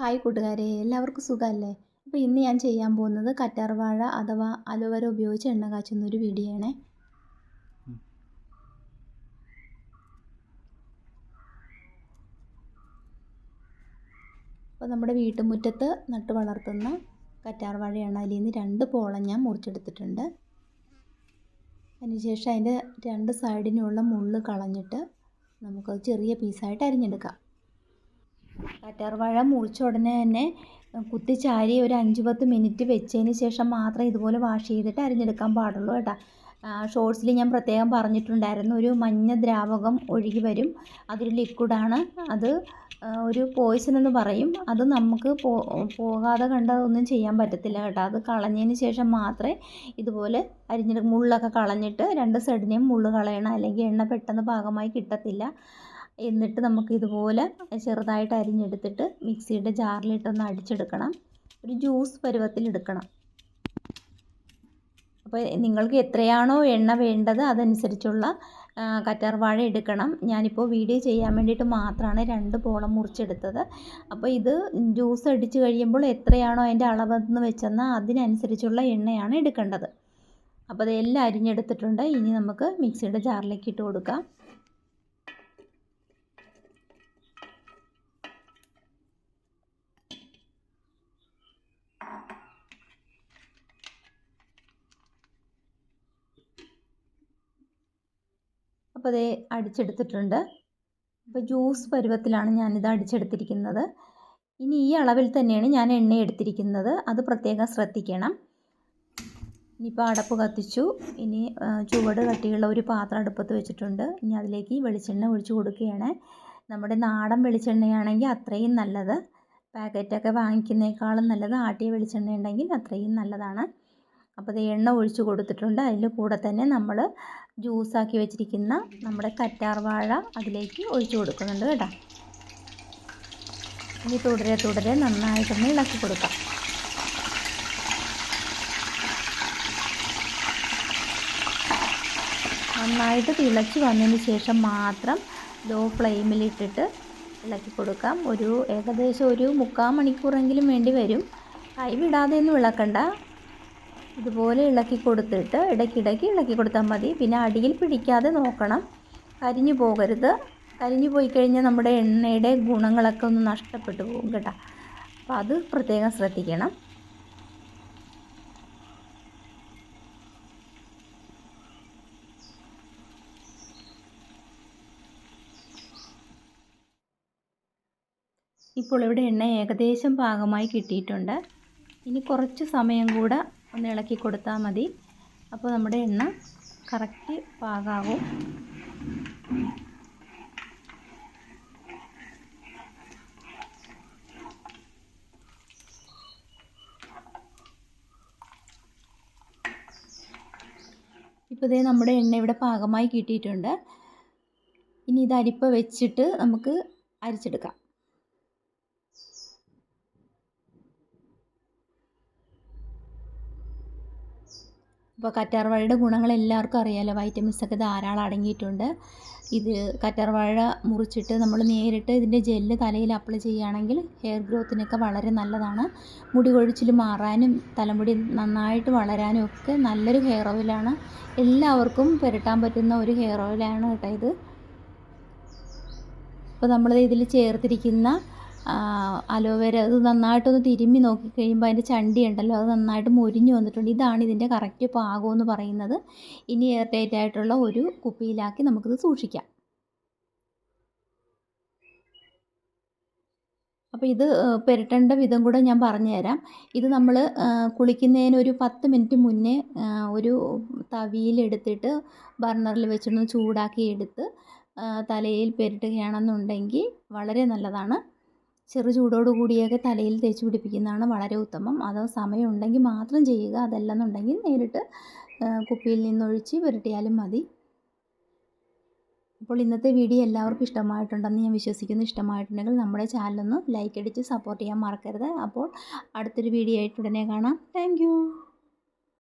Hi കൂട്ടുകാരെ എല്ലാവർക്കും സുഖമല്ലേ? അപ്പോൾ ഇന്ന് ഞാൻ ചെയ്യാൻ പോകുന്നത് കറ്റാർവാഴ അഥവാ അലോവേര ഉപയോഗിച്ച് എണ്ണ കാച്ചുന്ന ഒരു വീഡിയോ ആണേ അപ്പോൾ നമ്മുടെ വീട്ടുമുറ്റത്ത് നട്ട് വളർത്തുന്ന കറ്റാർവാഴയാണ് അതിൽ നിന്ന് രണ്ട് പോളം ഞാൻ മുറിച്ചെടുത്തിട്ടുണ്ട്. അതിനുശേഷം അതിന്റെ രണ്ട് സൈഡിനുള്ള മുള്ള് കളഞ്ഞിട്ട് നമുക്കത് ചെറിയ പീസായിട്ട് അരിഞ്ഞെടുക്കാം. കറ്റാർവാഴ മുറിച്ച ഉടനെ തന്നെ കുത്തി ചാരി ഒരു അഞ്ച് പത്ത് മിനിറ്റ് വെച്ചതിന് ശേഷം മാത്രം ഇതുപോലെ വാഷ് ചെയ്തിട്ട് അരിഞ്ഞെടുക്കാൻ പാടുള്ളൂ കേട്ടോ. ഷോർട്സിൽ ഞാൻ പ്രത്യേകം പറഞ്ഞിട്ടുണ്ടായിരുന്നു ഒരു മഞ്ഞ ദ്രാവകം ഒഴുകി വരും അതൊരു ലിക്വിഡാണ് അത് ഒരു പോയിസൺ എന്ന് പറയും അത് നമുക്ക് പോകാതെ കണ്ടതൊന്നും ചെയ്യാൻ പറ്റത്തില്ല കേട്ടോ. അത് കളഞ്ഞതിന് ശേഷം മാത്രമേ ഇതുപോലെ അരിഞ്ഞെടുക്കും മുള്ളൊക്കെ കളഞ്ഞിട്ട് രണ്ട് സൈഡിനെയും മുള്ള് കളയണം അല്ലെങ്കിൽ എണ്ണ പെട്ടെന്ന് ഭാഗമായി കിട്ടത്തില്ല. എന്നിട്ട് നമുക്ക് ഇതുപോലെ ചെറുതായിട്ട് അരിഞ്ഞെടുത്തിട്ട് മിക്സിയുടെ ജാറിലിട്ടൊന്ന് അടിച്ചെടുക്കണം. ഒരു ജ്യൂസ് പരുവത്തിൽ എടുക്കണം. അപ്പോൾ നിങ്ങൾക്ക് എത്രയാണോ എണ്ണ വേണ്ടത് അതനുസരിച്ചുള്ള കറ്റാർവാഴ എടുക്കണം. ഞാനിപ്പോൾ വീഡിയോ ചെയ്യാൻ വേണ്ടിയിട്ട് മാത്രമാണ് രണ്ട് പോളം മുറിച്ചെടുത്തത്. അപ്പോൾ ഇത് ജ്യൂസ് അടിച്ച് കഴിയുമ്പോൾ എത്രയാണോ അതിന്റെ അളവെന്ന് വെച്ചെന്നാൽ അതിനനുസരിച്ചുള്ള എണ്ണയാണ് എടുക്കേണ്ടത്. അപ്പോൾ അതെല്ലാം അരിഞ്ഞെടുത്തിട്ടുണ്ട്. ഇനി നമുക്ക് മിക്സിയുടെ ജാറിലേക്ക് ഇട്ട് കൊടുക്കാം. അപ്പോൾ അതേ അടിച്ചെടുത്തിട്ടുണ്ട്. അപ്പോൾ ജ്യൂസ് പരുവത്തിലാണ് ഞാനിത് അടിച്ചെടുത്തിരിക്കുന്നത്. ഇനി ഈ അളവിൽ തന്നെയാണ് ഞാൻ എണ്ണ എടുത്തിരിക്കുന്നത് അത് പ്രത്യേകം ശ്രദ്ധിക്കണം. ഇനിയിപ്പോൾ അടപ്പ് കത്തിച്ചു. ഇനി ചുവട് കട്ടിയുള്ള ഒരു പാത്രം അടുപ്പത്ത് വെച്ചിട്ടുണ്ട്. ഇനി അതിലേക്ക് വെളിച്ചെണ്ണ ഒഴിച്ചു കൊടുക്കുകയാണ്. നമ്മുടെ നാടൻ വെളിച്ചെണ്ണയാണെങ്കിൽ അത്രയും നല്ലത്. പാക്കറ്റൊക്കെ വാങ്ങിക്കുന്നേക്കാളും നല്ലത് ആട്ടിയ വെളിച്ചെണ്ണ ഉണ്ടെങ്കിൽ അത്രയും നല്ലതാണ്. അപ്പോൾ അത് എണ്ണ ഒഴിച്ച് കൊടുത്തിട്ടുണ്ട്. അതിന്റെ കൂടെ തന്നെ നമ്മൾ ജ്യൂസാക്കി വെച്ചിരിക്കുന്ന നമ്മുടെ കറ്റാർ വാഴ അതിലേക്ക് ഒഴിച്ചു കൊടുക്കുന്നുണ്ട് കേട്ടോ. ഇനി തുടരെ തുടരെ നന്നായിട്ടൊന്ന് ഇളക്കി കൊടുക്കാം. നന്നായിട്ട് തിളച്ച് വന്നതിന് ശേഷം മാത്രം ലോ ഫ്ലെയിമിലിട്ടിട്ട് ഇളക്കി കൊടുക്കാം. ഒരു ഏകദേശം ഒരു മുക്കാൽ മണിക്കൂറെങ്കിലും വേണ്ടി വരും. കൈ വിടാതെ ഒന്നും ഇളക്കണ്ട. ഇതുപോലെ ഇളക്കി കൊടുത്തിട്ട് ഇടയ്ക്കിടയ്ക്ക് ഇളക്കി കൊടുത്താൽ മതി. പിന്നെ അടിയിൽ പിടിക്കാതെ നോക്കണം. കരിഞ്ഞു പോകരുത്. കരിഞ്ഞു പോയി കഴിഞ്ഞാൽ നമ്മുടെ എണ്ണയുടെ ഗുണങ്ങളൊക്കെ ഒന്ന് നഷ്ടപ്പെട്ടു പോകും കേട്ടോ. അപ്പോൾ അത് പ്രത്യേകം ശ്രദ്ധിക്കണം. ഇപ്പോൾ ഇവിടെ എണ്ണ ഏകദേശം പാകമായി കിട്ടിയിട്ടുണ്ട്. ഇനി കുറച്ച് സമയം കൂടെ ഒന്ന് ഇളക്കി കൊടുത്താൽ മതി. അപ്പോൾ നമ്മുടെ എണ്ണ കറക്റ്റ് പാകാവും. ഇപ്പോൾ ഇതേ നമ്മുടെ എണ്ണ ഇവിടെ പാകമായി കിട്ടിയിട്ടുണ്ട്. ഇനി ഇത് അരിപ്പ വെച്ചിട്ട് നമുക്ക് അരിച്ചെടുക്കാം. ഇപ്പോൾ കറ്റാർവാഴയുടെ ഗുണങ്ങൾ എല്ലാവർക്കും അറിയാമല്ലോ വൈറ്റമിൻസ് ഒക്കെ ധാരാളം അടങ്ങിയിട്ടുണ്ട്. ഇത് കറ്റാർവാഴ മുറിച്ചിട്ട് നമ്മൾ നേരിട്ട് ഇതിന്റെ ജെല്ല് തലയിൽ അപ്ലൈ ചെയ്യുകയാണെങ്കിൽ ഹെയർ ഗ്രോത്തിനൊക്കെ വളരെ നല്ലതാണ്. മുടി കൊഴിച്ചിൽ മാറാനും തലമുടി നന്നായിട്ട് വളരാനും ഒക്കെ നല്ലൊരു ഹെയർ ഓയിലാണ് എല്ലാവർക്കും പുരട്ടാൻ പറ്റുന്ന ഒരു ഹെയർ ഓയിലാണ് കേട്ടോ ഇത്. അപ്പോൾ നമ്മൾ ഇതിൽ ചേർത്തിരിക്കുന്ന അലോവേര അത് നന്നായിട്ടൊന്ന് തിരുമ്മി നോക്കി കഴിയുമ്പോൾ അതിന്റെ ചണ്ടി ഉണ്ടല്ലോ അത് നന്നായിട്ട് മുരിഞ്ഞു വന്നിട്ടുണ്ട്. ഇതാണ് ഇതിന്റെ കറക്റ്റ് പാകം എന്ന് പറയുന്നത്. ഇനി എയർ ടൈറ്റ് ആയിട്ടുള്ള ഒരു കുപ്പിയിലാക്കി നമുക്കിത് സൂക്ഷിക്കാം. അപ്പോൾ ഇത് പുരട്ടേണ്ട വിധം കൂടെ ഞാൻ പറഞ്ഞു തരാം ഇത് നമ്മൾ കുളിക്കുന്നതിന് ഒരു പത്ത് മിനിറ്റ് മുന്നേ ഒരു തവിയിലെടുത്തിട്ട് ബർണറിൽ വെച്ചിട്ടൊന്ന് ചൂടാക്കി എടുത്ത് തലയിൽ പുരട്ടുകയാണെന്നുണ്ടെങ്കിൽ വളരെ നല്ലതാണ്. ചെറു ചൂടോട് കൂടിയൊക്കെ തലയിൽ തേച്ച് പിടിപ്പിക്കുന്നതാണ് വളരെ ഉത്തമം. അത് സമയമുണ്ടെങ്കിൽ മാത്രം ചെയ്യുക അതല്ലെന്നുണ്ടെങ്കിൽ നേരിട്ട് കുപ്പിയിൽ നിന്നൊഴിച്ച് പുരട്ടിയാലും മതി. അപ്പോൾ ഇന്നത്തെ വീഡിയോ എല്ലാവർക്കും ഇഷ്ടമായിട്ടുണ്ടെന്ന് ഞാൻ വിശ്വസിക്കുന്നു. ഇഷ്ടമായിട്ടുണ്ടെങ്കിൽ നമ്മുടെ ചാനലൊന്ന് ലൈക്ക് അടിച്ച് സപ്പോർട്ട് ചെയ്യാൻ മറക്കരുത്. അപ്പോൾ അടുത്തൊരു വീഡിയോ ആയിട്ട് ഉടനെ കാണാം. താങ്ക്